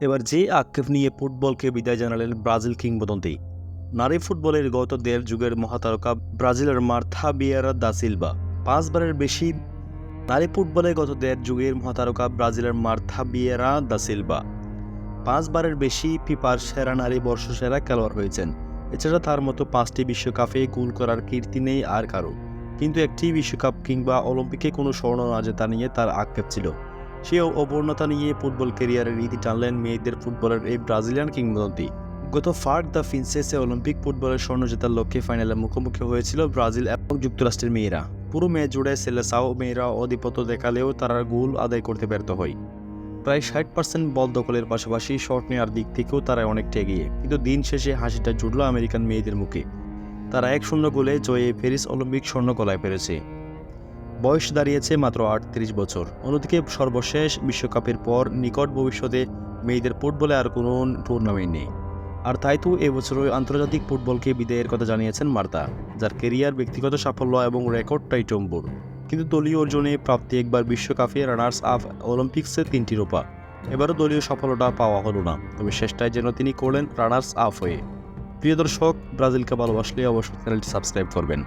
এবার যে আক্ষেপ নিয়ে ফুটবলকে বিদায় জানালেন ব্রাজিল কিংবদন্তি। নারী ফুটবলের গত দেড় যুগের মহাতারকা ব্রাজিলের মার্থা বিয়ারা দা সিলভা। পাঁচবারের বেশি নারী ফুটবলে গত দেড় যুগের মহাতারকা ব্রাজিলের মার্থা বিয়েরা দা সিলভা। পাঁচবারের বেশি ফিফার সেরা নারী বর্ষসেরা খেলোয়াড় হয়েছেন। এছাড়া তার মতো পাঁচটি বিশ্বকাপে গোল করার কীর্তি নেই আর কারও। কিন্তু একটি বিশ্বকাপ কিংবা অলিম্পিকে কোনো স্বর্ণ না জেতা নিয়ে তার আক্ষেপ ছিল। সে অপূর্ণতা নিয়ে ফুটবল ক্যারিয়ারের রীতি টানলেন মেয়েদের ফুটবলের এই ব্রাজিলিয়ান কিংবদন্তি। গত ফার্ট দ্য ফিন্সেসে অলিম্পিক ফুটবলের স্বর্ণ জেতার লক্ষ্যে ফাইনালে মুখোমুখি হয়েছিল ব্রাজিল এবং যুক্তরাষ্ট্রের মেয়েরা। পুরো ম্যাচ জুড়ে সেলেসাও মেয়েরা অধিপত্য দেখালেও তারা গোল আদায় করতে ব্যর্থ হয়। প্রায় ষাট পার্সেন্ট বল দখলের পাশাপাশি শট নেওয়ার দিক থেকেও তারা অনেকটা এগিয়ে, কিন্তু দিন শেষে হাসিটা জুটল আমেরিকান মেয়েদের মুখে। তারা এক শূন্য গোলে জয়ে প্যারিস অলিম্পিক স্বর্ণ গলায় পেরেছে। বয়স দাঁড়িয়েছে মাত্র আটত্রিশ বছর। অন্যদিকে সর্বশেষ বিশ্বকাপের পর নিকট ভবিষ্যতে মেয়েদের ফুটবলে আর কোনো টুর্নামেন্ট নেই। আর তাই তো এবছর আন্তর্জাতিক ফুটবলকে বিদায়ের কথা জানিয়েছেন মার্তা, যার কেরিয়ার ব্যক্তিগত সাফল্য এবং রেকর্ডটাই টম্বুর কিন্তু দলীয় অর্জনে প্রাপ্তি একবার বিশ্বকাপে রানার্স আপ অলিম্পিক্সে তিনটি রূপা। এবারও দলীয় সফলতা পাওয়া হলো না, তবে শেষটায় যেন তিনি করলেন রানার্স আপ হয়ে। প্রিয় দর্শক, ব্রাজিলকে ভালোবাসলে অবশ্যই চ্যানেলটি সাবস্ক্রাইব করবেন।